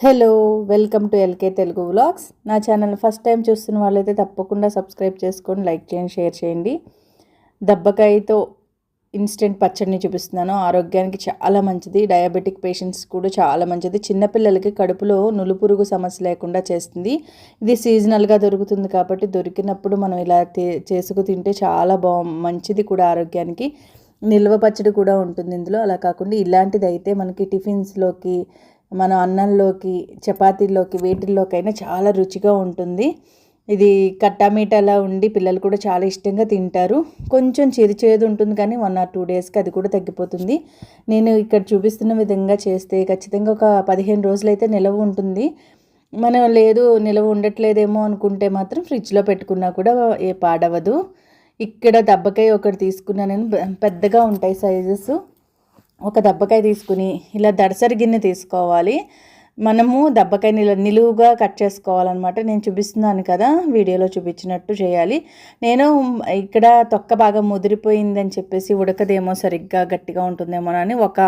Hello welcome to LK Telugu vlogs. నా channel first time చూస్తున్న వాళ్ళైతే తప్పకుండా సబ్స్క్రైబ్ చేసుకొని లైక్ చేయండి షేర్ చేయండి. దబ్బకాయతో ఇన్స్టెంట్ పచ్చడిని చూపిస్తున్నాను. ఆరోగ్యానికి చాలా మంచిది. డయాబెటిక్ పేషెంట్స్ కూడా చాలా మంచిది. చిన్నపిల్లలకి కడుపులో నులుపురుగు సమస్య లేకుండా చేస్తుంది. ఇది సీజనల్గా దొరుకుతుంది కాబట్టి దొరికినప్పుడు మనం ఇలా చేసుకు తింటే చాలా బా మంచిది కూడా ఆరోగ్యానికి. నిల్వ పచ్చడి కూడా ఉంటుంది ఇందులో. అలా కాకుండా ఇలాంటిది అయితే మనకి టిఫిన్స్లోకి మన అన్నంలోకి చపాతీల్లోకి వేటిల్లోకైనా చాలా రుచిగా ఉంటుంది. ఇది కట్టామీటాలా ఉండి పిల్లలు కూడా చాలా ఇష్టంగా తింటారు. కొంచెం చేదు చేదు ఉంటుంది కానీ వన్ ఆర్ టూ డేస్కి అది కూడా తగ్గిపోతుంది. నేను ఇక్కడ చూపిస్తున్న విధంగా చేస్తే ఖచ్చితంగా ఒక పదిహేను రోజులైతే నిలవ ఉంటుంది. మనం లేదు నిలవ ఉండట్లేదేమో అనుకుంటే మాత్రం ఫ్రిడ్జ్లో పెట్టుకున్నా కూడా ఏ పాడవదు. ఇక్కడ దబ్బకాయ ఒకటి తీసుకున్నాను. పెద్దగా ఉంటాయి సైజెస్. ఒక దబ్బకాయ తీసుకుని ఇలా దడసరి గిన్నె తీసుకోవాలి. మనము దబ్బకాయని ఇలా నిలువుగా కట్ చేసుకోవాలన్నమాట. నేను చూపిస్తున్నాను కదా వీడియోలో చూపించినట్టు చేయాలి. నేను ఇక్కడ తొక్క బాగా ముదిరిపోయిందని చెప్పేసి ఉడకదేమో సరిగ్గా గట్టిగా ఉంటుందేమో అని ఒక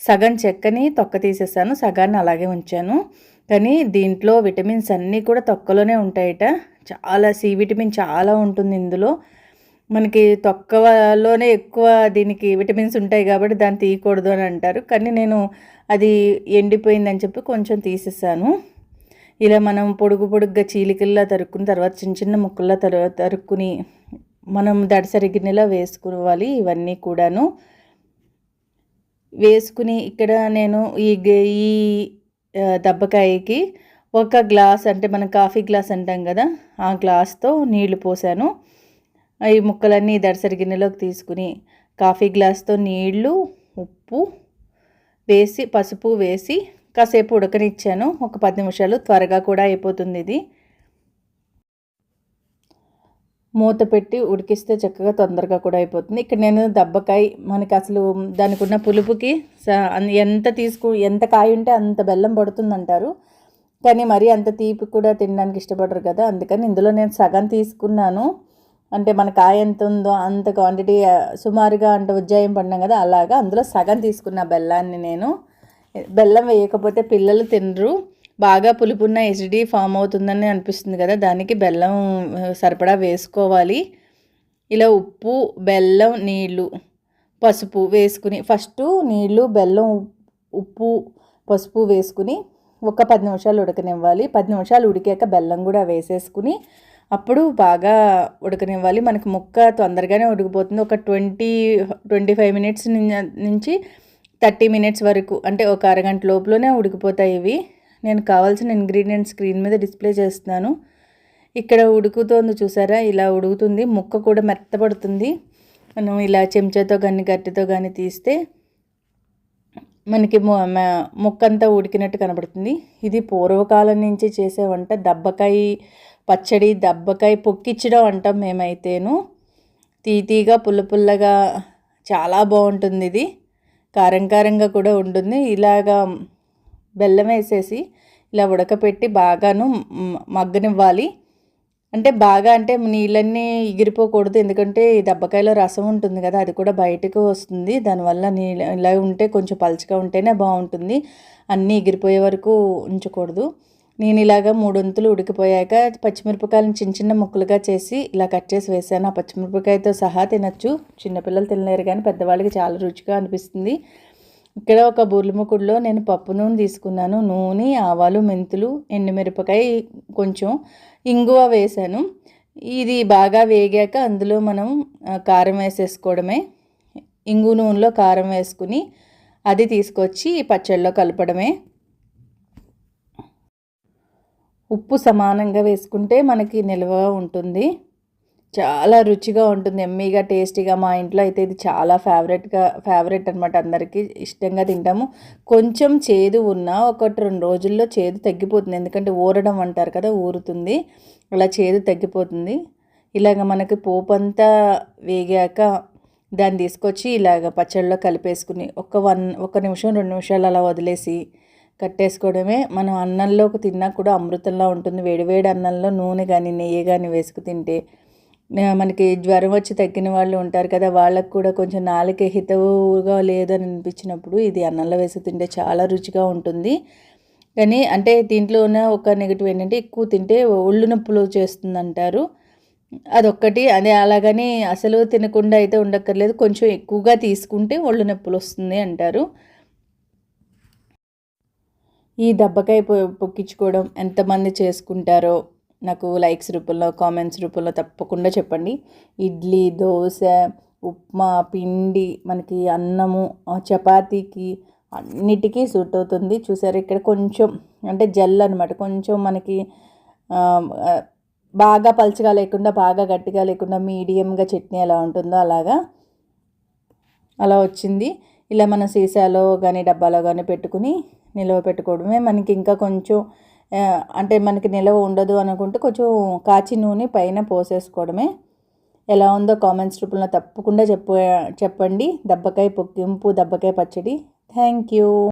సగం చెక్కని తొక్క తీసేసాను. సగాన్ని అలాగే ఉంచాను. కానీ దీంట్లో విటమిన్స్ అన్నీ కూడా తొక్కలోనే ఉంటాయట. చాలా సి విటమిన్ చాలా ఉంటుంది ఇందులో. మనకి తొక్కలోనే ఎక్కువ దీనికి విటమిన్స్ ఉంటాయి కాబట్టి దాన్ని తీయకూడదు అని అంటారు. కానీ నేను అది ఎండిపోయిందని చెప్పి కొంచెం తీసేసాను. ఇలా మనం పొడుగు పొడుగ్గా చీలికల్లా తరుక్కుని తర్వాత చిన్న చిన్న ముక్కల్లా తరు తరుక్కుని మనం దడసరి గిన్నెలో వేసుకోవాలి ఇవన్నీ కూడాను. వేసుకుని ఇక్కడ నేను ఈ ఈ దబ్బకాయకి ఒక గ్లాస్ అంటే మనం కాఫీ గ్లాస్ అంటాం కదా ఆ గ్లాస్తో నీళ్ళు పోసాను. ఈ ముక్కలన్నీ దర్శరి గిన్నెలోకి తీసుకుని కాఫీ గ్లాస్తో నీళ్ళు ఉప్పు వేసి పసుపు వేసి కాసేపు ఉడకనిచ్చాను. ఒక పది నిమిషాలు త్వరగా కూడా అయిపోతుంది ఇది. మూత పెట్టి ఉడికిస్తే చక్కగా తొందరగా కూడా అయిపోతుంది. ఇక్కడ నేను దబ్బకాయ మనకి అసలు దానికి ఉన్న పులుపుకి స- ఎంత తీసుకు ఎంత కాయ ఉంటే అంత బెల్లం పడుతుంది అంటారు కానీ మరీ అంత తీపి కూడా తినడానికి ఇష్టపడరు కదా. అందుకని ఇందులో నేను సగం తీసుకున్నాను. అంటే మన కాయ ఎంత ఉందో అంత క్వాంటిటీ సుమారుగా అంటే ఉజ్జాయం పడినాం కదా అలాగా అందులో సగం తీసుకున్న బెల్లాన్ని నేను. బెల్లం వేయకపోతే పిల్లలు తినరు. బాగా పులుపున్న ఎసిడి ఫామ్ అవుతుందని అనిపిస్తుంది కదా దానికి బెల్లం సరిపడా వేసుకోవాలి. ఇలా ఉప్పు బెల్లం నీళ్ళు పసుపు వేసుకుని ఫస్ట్ నీళ్ళు బెల్లం ఉప్పు పసుపు వేసుకుని ఒక పది నిమిషాలు ఉడకనివ్వాలి. పది నిమిషాలు ఉడికాక బెల్లం కూడా వేసేసుకుని అప్పుడు బాగా ఉడకనివ్వాలి. మనకి ముక్క తొందరగానే ఉడికిపోతుంది. ఒక ట్వంటీ ట్వంటీ ఫైవ్ మినిట్స్ నుంచి థర్టీ మినిట్స్ వరకు అంటే ఒక అరగంట లోపలనే ఉడికిపోతాయి ఇవి. నేను కావాల్సిన ఇంగ్రీడియంట్స్ స్క్రీన్ మీద డిస్ప్లే చేస్తున్నాను. ఇక్కడ ఉడుకుతోంది చూసారా? ఇలా ఉడుకుతుంది. ముక్క కూడా మెత్తపడుతుంది. మనం ఇలా చెంచాతో కానీ గట్టితో కానీ తీస్తే మనకి మొ- ముక్కంతా ఉడికినట్టు కనబడుతుంది. ఇది పూర్వకాలం నుంచి చేసే వంట. దబ్బకాయ పచ్చడి దబ్బకాయ పొక్కిచ్చడం అంటాం మేమైతేను. తీతీగా పుల్ల పుల్లగా చాలా బాగుంటుంది ఇది. కారం కారంగా కూడా ఉంటుంది. ఇలాగా బెల్లం వేసేసి ఇలా ఉడకపెట్టి బాగాను మగ్గనివ్వాలి. అంటే బాగా అంటే నీళ్ళన్నీ ఎగిరిపోకూడదు. ఎందుకంటే ఈ దబ్బకాయలో రసం ఉంటుంది కదా అది కూడా బయటకు వస్తుంది. దానివల్ల నీళ్ళ ఇలా ఉంటే కొంచెం పలుచగా ఉంటేనే బాగుంటుంది. అన్నీ ఎగిరిపోయే వరకు ఉంచకూడదు. నేను ఇలాగ మూడొంతులు ఉడికిపోయాక పచ్చిమిరపకాయలను చిన్న చిన్న ముక్కలుగా చేసి ఇలా కట్ చేసి వేసాను. ఆ పచ్చిమిరపకాయతో సహా తినచ్చు. చిన్నపిల్లలు తినలేరు కానీ పెద్దవాళ్ళకి చాలా రుచిగా అనిపిస్తుంది. ఇక్కడ ఒక బుర్లిముకుడులో నేను పప్పు నూనె తీసుకున్నాను. నూనె ఆవాలు మెంతులు ఎండుమిరపకాయ కొంచెం ఇంగువ వేసాను. ఇది బాగా వేగాక అందులో మనం కారం వేసేసుకోవడమే. ఇంగు నూనెలో కారం వేసుకుని అది తీసుకొచ్చి పచ్చళ్ళలో కలపడమే. ఉప్పు సమానంగా వేసుకుంటే మనకి నిల్వ ఉంటుంది. చాలా రుచిగా ఉంటుంది. ఎమ్మీగా టేస్టీగా మా ఇంట్లో అయితే ఇది చాలా ఫేవరెట్గా ఫేవరెట్ అనమాట అందరికీ ఇష్టంగా తింటాము. కొంచెం చేదు ఉన్నా ఒకటి రెండు రోజుల్లో చేదు తగ్గిపోతుంది. ఎందుకంటే ఊరడం అంటారు కదా ఊరుతుంది. అలా చేదు తగ్గిపోతుంది. ఇలాగ మనకి పోపు అంతా వేగాక దాన్ని తీసుకొచ్చి ఇలాగ పచ్చళ్ళలో కలిపేసుకుని ఒక వన్ ఒక నిమిషం రెండు నిమిషాలు అలా వదిలేసి కట్టేసుకోవడమే. మనం అన్నంలోకి తిన్నా కూడా అమృతంలా ఉంటుంది. వేడివేడి అన్నంలో నూనె కానీ నెయ్యి కానీ వేసుకు తింటే మనకి జ్వరం వచ్చి తగ్గిన వాళ్ళు ఉంటారు కదా వాళ్ళకు కూడా కొంచెం నాలుక హితవుగా లేదని అనిపించినప్పుడు ఇది అన్నంలో వేసి తింటే చాలా రుచిగా ఉంటుంది. కానీ అంటే దీంట్లో ఉన్న ఒక నెగిటివ్ ఏంటంటే ఎక్కువ తింటే ఒళ్ళు నొప్పులు చేస్తుంది అంటారు అదొక్కటి. అదే అలాగని అసలు తినకుండా అయితే ఉండక్కర్లేదు. కొంచెం ఎక్కువగా తీసుకుంటే ఒళ్ళు నొప్పులు వస్తుంది అంటారు. ఈ దెబ్బకాయ పొక్కించుకోవడం ఎంతమంది చేసుకుంటారో నాకు లైక్స్ రూపంలో కామెంట్స్ రూపంలో తప్పకుండా చెప్పండి. ఇడ్లీ దోశ ఉప్మా పిండి మనకి అన్నము చపాతీకి అన్నిటికీ సూట్ అవుతుంది. చూసారు ఇక్కడ కొంచెం అంటే జెల్ అనమాట కొంచెం మనకి బాగా పలుచగా లేకుండా బాగా గట్టిగా లేకుండా మీడియంగా చట్నీ ఎలా ఉంటుందో అలాగా అలా వచ్చింది. ఇలా మన సీసాలో కానీ డబ్బాలో కానీ పెట్టుకుని నిల్వ పెట్టుకోవడమే. మనకి ఇంకా కొంచెం అంటే మనకి నిల్వ ఉండదు అనుకుంటే కొంచెం కాచి నూనె పైన పోసేసుకోవడమే. ఎలా ఉందో కామెంట్స్ రూపంలో తప్పకుండా చెప్ప చెప్పండి. దబ్బకాయ పొక్కింపు దబ్బకాయ పచ్చడి. Thank you.